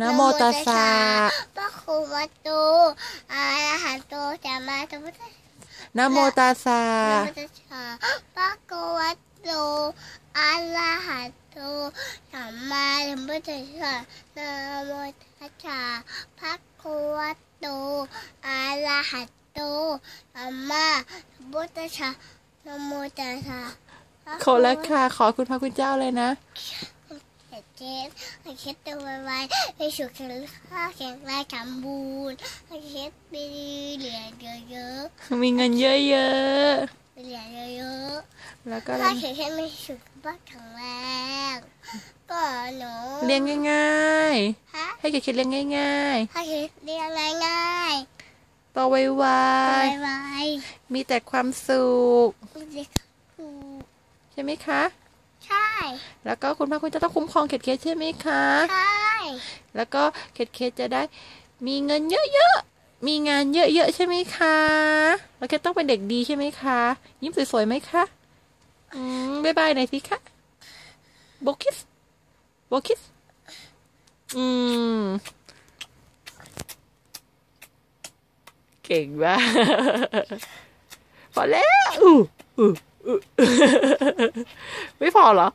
นะโมตัสสะพระครูวัตโตอะระหะโตสัมมาสัมพุทธัสสะนะโมตัสสะนะโมตัสสะพระครูวัตโตอะระหะโตสัมมาสัมพุทธัสสะนะโมตัสสะพระครูวัตโตอะระหะโตสัมมาสัมพุทธัสสะนะโมตัสสะพระขอแล้วค่ะขอคุณพระคุณเจ้าเลยนะ แต่เจ็บให้คิดตัวไว้ให้สุขแข็งข้าแข็งแรงสมบูรณ์ให้คิดมีเหรียญเยอะมีเงินเยอะๆมีเหรียญเยอะๆแล้วก็ๆถ้าแข็งแรงไม่สุขภาพแข็งแรงก็หนูเลี้ยงง่ายฮะๆให้เคิดเลี้ยงง่ายถ้าคิดเรียนง่ายๆโตไวๆไวๆมีแต่ความสุขๆเด็กถูกใช่ไหมคะ ใช่ แล้วก็คุณพระคุณเจ้าต้องคุ้มครองเขตเคสใช่ไหมคะ ใช่ แล้วก็เขตเคสจะได้มีเงินเยอะๆ มีงานเยอะๆใช่ไหมคะ แล้วเคสต้องเป็นเด็กดีใช่ไหมคะ ยิ้มสวยๆไหมคะอืมบ๊ายบายหน่อยสิคะโบกิสโบกิสอืม เก่งมากพอแล้วอู้อู้อู้ไม่พอเหรอ